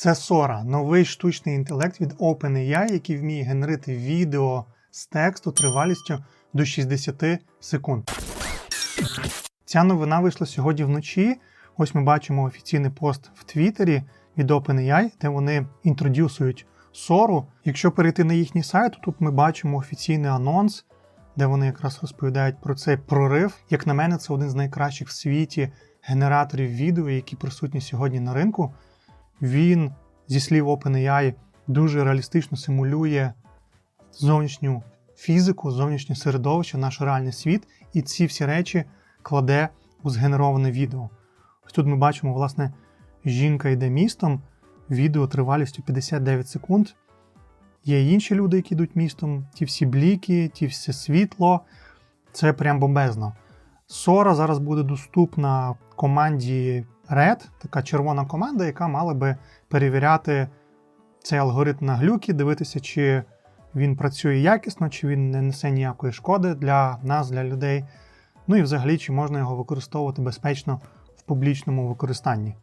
Це Sora, новий штучний інтелект від OpenAI, який вміє генерити відео з тексту тривалістю до 60 секунд. Ця новина вийшла сьогодні вночі. Ось ми бачимо офіційний пост в Твіттері від OpenAI, де вони інтродюсують Сору. Якщо перейти на їхній сайт, то тут ми бачимо офіційний анонс, де вони якраз розповідають про цей прорив. Як на мене, це один з найкращих в світі генераторів відео, які присутні сьогодні на ринку. Він, зі слів OpenAI, дуже реалістично симулює зовнішню фізику, зовнішнє середовище, наш реальний світ, і ці всі речі кладе у згенероване відео. Ось тут ми бачимо, власне, жінка йде містом, відео тривалістю 59 секунд. Є інші люди, які йдуть містом, ті всі бліки, ті все світло. Це прям бомбезно. Сора зараз буде доступна команді Red, така червона команда, яка мала би перевіряти цей алгоритм на глюки, дивитися, чи він працює якісно, чи він не несе ніякої шкоди для нас, для людей. Ну і взагалі, чи можна його використовувати безпечно в публічному використанні.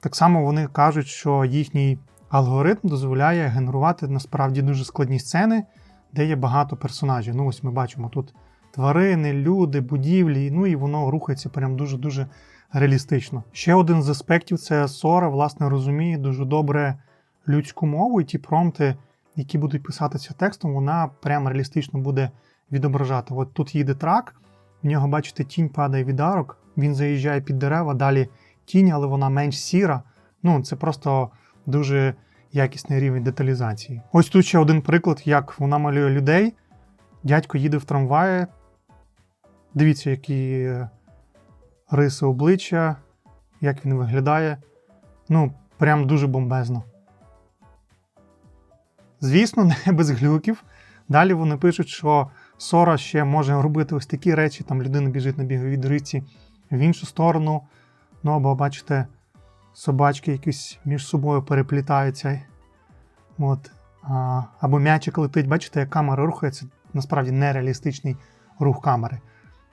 Так само вони кажуть, що їхній алгоритм дозволяє генерувати насправді дуже складні сцени, де є багато персонажів. Ну, ось ми бачимо тут тварини, люди, будівлі, ну і воно рухається прям дуже-дуже реалістично. Ще один з аспектів це Сора, власне, розуміє дуже добре людську мову, і ті промпти, які будуть писатися текстом, вона прям реалістично буде відображати. От тут їде трак, в нього, бачите, тінь падає від арок, він заїжджає під дерева, далі тінь, але вона менш сіра. Ну, це просто дуже якісний рівень деталізації. Ось тут ще один приклад, як вона малює людей. Дядько їде в трамваї. Дивіться, які риси обличчя, як він виглядає. Ну, прям дуже бомбезно. Звісно, не без глюків. Далі вони пишуть, що Сора ще може робити ось такі речі, там людина біжить на біговій доріжці в іншу сторону. Ну, або, бачите, собачки якісь між собою переплітаються. От. А, або м'ячик летить, бачите, як камера рухається, насправді нереалістичний рух камери.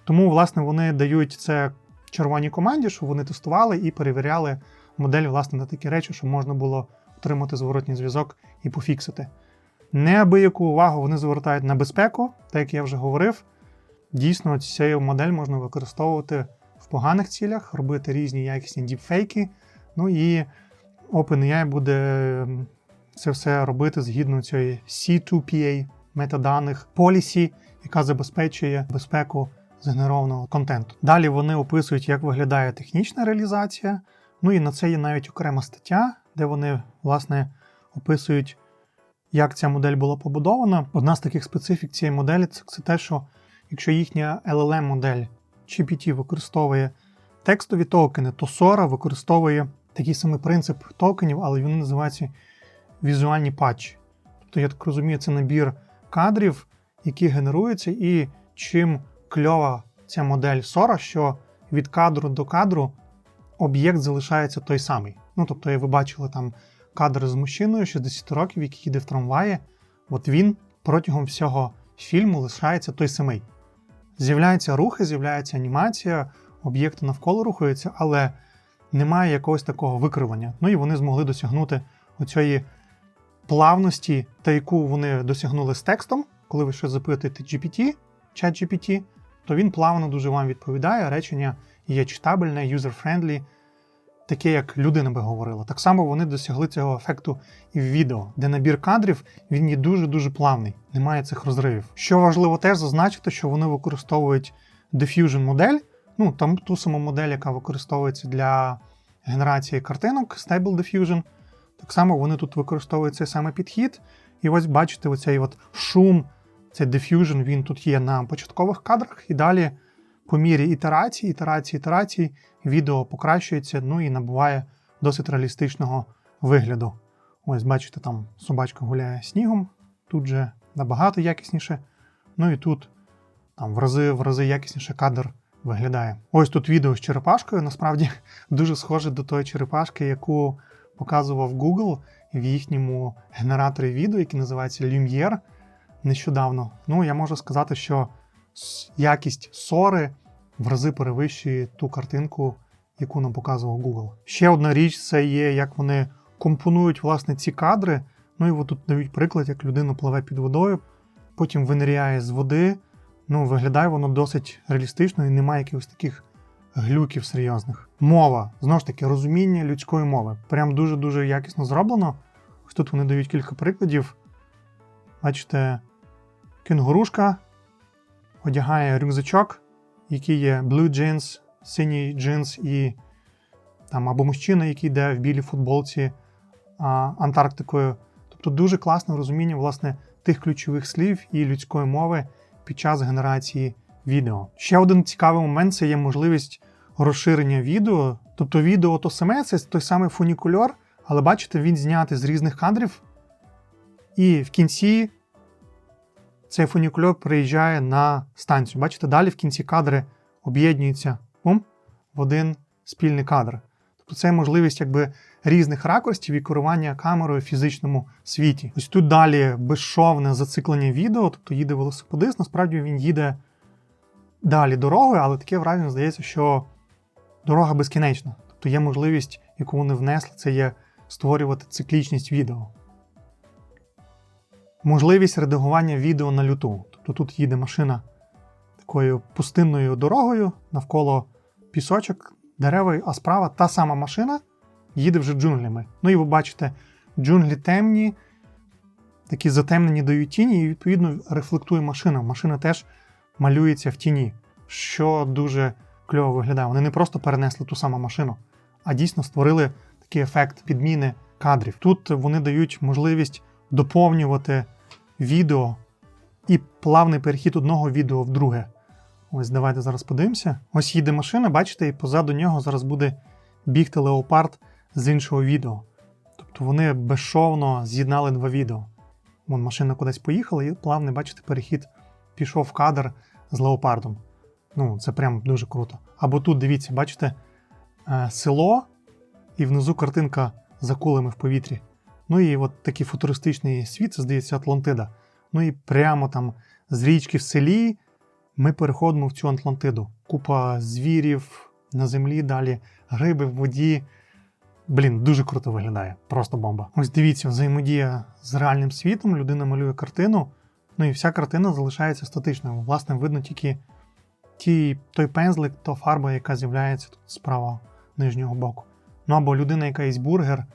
Тому, власне, вони дають це червоній команді, щоб вони тестували і перевіряли модель власне, на такі речі, щоб можна було отримати зворотній зв'язок і пофіксити. Неабияку увагу вони звертають на безпеку, так як я вже говорив. Дійсно, цю модель можна використовувати в поганих цілях, робити різні якісні діпфейки. Ну і OpenAI буде це все робити згідно цієї C2PA метаданих полісі, яка забезпечує безпеку згенерованого контенту. Далі вони описують, як виглядає технічна реалізація. Ну і на це є навіть окрема стаття, де вони, власне, описують, як ця модель була побудована. Одна з таких специфік цієї моделі це, те, що якщо їхня LLM-модель GPT використовує текстові токени, то Sora використовує такий самий принцип токенів, але вони називаються візуальні патчі. Тобто, я так розумію, це набір кадрів, які генеруються, і чим кльова ця модель Sora, що від кадру до кадру об'єкт залишається той самий. Ну, тобто, ви бачили там кадр з мужчиною 60 років, який їде в трамваї, от він протягом всього фільму лишається той самий. З'являються рухи, з'являється анімація, об'єкти навколо рухаються, але немає якогось такого викривання. Ну і вони змогли досягнути оцієї плавності, та яку вони досягнули з текстом, коли ви щось запитуєте GPT, чат GPT, то він плавно дуже вам відповідає. Речення є читабельне, юзер-френдлі, таке, як людина би говорила. Так само вони досягли цього ефекту і в відео, де набір кадрів він є дуже-дуже плавний, немає цих розривів. Що важливо теж зазначити, що вони використовують diffusion модель, ну там ту саму модель, яка використовується для генерації картинок, Stable Diffusion. Так само вони тут використовують цей саме підхід. І ось бачите, оцей от шум, цей diffusion, він тут є на початкових кадрах, і далі по мірі ітерації, ітерації, ітерації, відео покращується, ну і набуває досить реалістичного вигляду. Ось, бачите, там собачка гуляє снігом, тут же набагато якісніше. Ну і тут там в рази в рази якісніше кадр виглядає. Ось тут відео з черепашкою, насправді дуже схоже до тої черепашки, яку показував Google в їхньому генераторі відео, який називається Lumiere нещодавно. Ну, я можу сказати, що якість сори в рази перевищує ту картинку, яку нам показував Google. Ще одна річ це є, як вони компонують власне ці кадри. Ну і от тут дають приклад, як людина пливе під водою, потім виниряє з води. Ну, виглядає воно досить реалістично і немає якихось таких глюків серйозних. Мова, знову ж таки, розуміння людської мови. Прям дуже-дуже якісно зроблено. Ось тут вони дають кілька прикладів. Бачите, кенгурушка одягає рюкзачок, який є blue jeans, синій джинс і там або мужчина, який йде в білій футболці а, Антарктикою. Тобто дуже класне розуміння власне тих ключових слів і людської мови під час генерації відео. Ще один цікавий момент це є можливість розширення відео. Тобто відео то саме, це той самий фунікульор, але бачите, він знятий з різних кадрів. І в кінці цей фунікульор приїжджає на станцію. Бачите, далі в кінці кадри об'єднуються бум, в один спільний кадр. Тобто це можливість якби різних ракурсів і керування камерою в фізичному світі. Ось тут далі безшовне зациклення відео, тобто їде велосипедист, насправді він їде далі дорогою, але таке враження здається, що дорога безкінечна. Тобто є можливість, яку вони внесли, це є створювати циклічність відео. Можливість редагування відео на люту. Тобто тут їде машина такою пустинною дорогою, навколо пісочок, дерева, а справа та сама машина їде вже джунглями. Ну і ви бачите, джунглі темні, такі затемнені дають тіні, і відповідно рефлектує машина. Машина теж малюється в тіні, що дуже кльово виглядає. Вони не просто перенесли ту саму машину, а дійсно створили такий ефект підміни кадрів. Тут вони дають можливість доповнювати відео і плавний перехід одного відео в друге. Ось давайте зараз подивимося. Ось їде машина, бачите, і позаду нього зараз буде бігти леопард з іншого відео. Тобто вони безшовно з'єднали два відео. Вон машина кудись поїхала, і плавний, бачите, перехід пішов в кадр з леопардом. Ну, це прям дуже круто. Або тут, дивіться, бачите, е, село, і внизу картинка за кулами в повітрі. Ну і от такий футуристичний світ, це здається, Атлантида. Ну і прямо там з річки в селі ми переходимо в цю Атлантиду. Купа звірів на землі, далі гриби в воді. Блін, дуже круто виглядає, просто бомба. Ось дивіться, взаємодія з реальним світом, людина малює картину, ну і вся картина залишається статичною. Власне, видно тільки ті, той пензлик, то фарба, яка з'являється тут справа нижнього боку. Ну або людина, яка їсть бургер,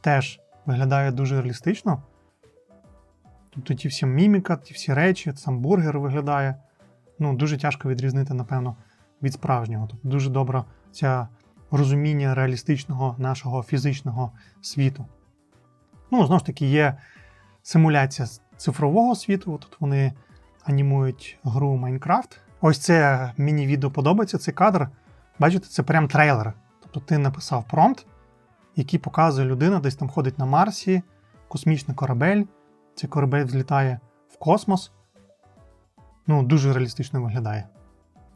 теж виглядає дуже реалістично. Тобто ті всі міміка, ті всі речі, сам бургер виглядає. Ну, дуже тяжко відрізнити, напевно, від справжнього. Тобто дуже добре ця розуміння реалістичного нашого фізичного світу. Ну, знову ж таки, є симуляція цифрового світу. Тут вони анімують гру Майнкрафт. Ось це мені відео подобається, цей кадр. Бачите, це прям трейлер. Тобто ти написав промпт, який показує людина, десь там ходить на Марсі, космічний корабель. Цей корабель взлітає в космос. Ну, дуже реалістично виглядає.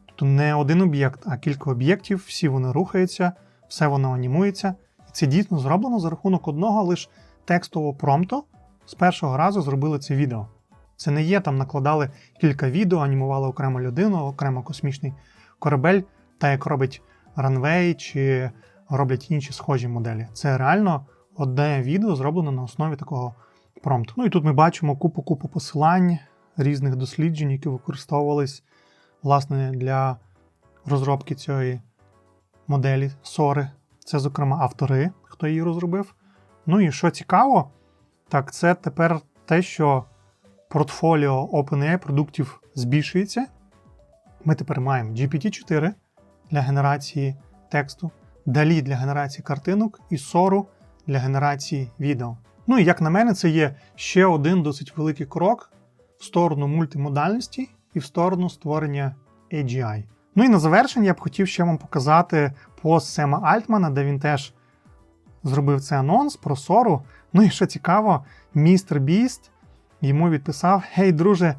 Тобто не один об'єкт, а кілька об'єктів, всі вони рухаються, все воно анімується. І це дійсно зроблено за рахунок одного лише текстового промпту. З першого разу зробили це відео. Це не є там, накладали кілька відео, анімували окрему людину, окремо космічний корабель, та як робить Runway чи роблять інші схожі моделі. Це реально одне відео зроблено на основі такого промпту. Ну і тут ми бачимо купу-купу посилань різних досліджень, які використовувались власне для розробки цієї моделі Сори. Це, зокрема, автори, хто її розробив. Ну і що цікаво, так це тепер те, що портфоліо OpenAI продуктів збільшується. Ми тепер маємо GPT-4 для генерації тексту, далі для генерації картинок і Сору для генерації відео. Ну і як на мене, це є ще один досить великий крок в сторону мультимодальності і в сторону створення AGI. Ну і на завершення я б хотів ще вам показати пост Сема Альтмана, де він теж зробив цей анонс про Сору. Ну і що цікаво, містер Біст йому відписав: Гей, друже,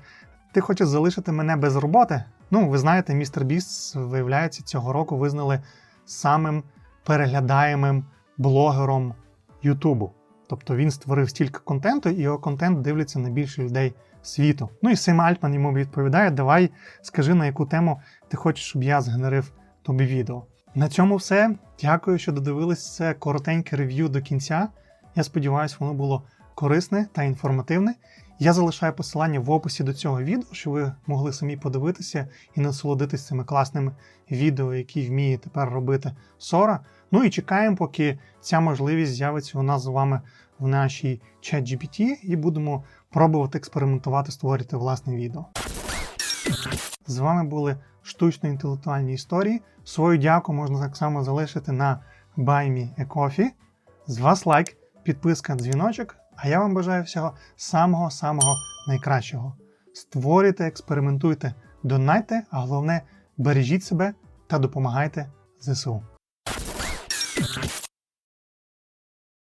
ти хочеш залишити мене без роботи? Ну, ви знаєте, містер Біст, виявляється, цього року визнали самим переглядаємим блогером Ютубу. Тобто він створив стільки контенту, і його контент дивляться на більше людей світу. Ну і Сем Альтман йому відповідає: Давай скажи, на яку тему ти хочеш, щоб я згенерив тобі відео. На цьому все. Дякую, що додивились це коротеньке рев'ю до кінця. Я сподіваюся, воно було корисне та інформативне. Я залишаю посилання в описі до цього відео, щоб ви могли самі подивитися і насолодитися цими класними відео, які вміє тепер робити Сора. Ну і чекаємо, поки ця можливість з'явиться у нас з вами в нашій ChatGPT, і будемо пробувати експериментувати, створити власне відео. З вами були штучно-інтелектуальні історії. Свою дяку можна так само залишити на Buy Me. З вас лайк, підписка, дзвіночок. А я вам бажаю всього самого-самого найкращого. Створюйте, експериментуйте, донайте, а головне бережіть себе та допомагайте ЗСУ.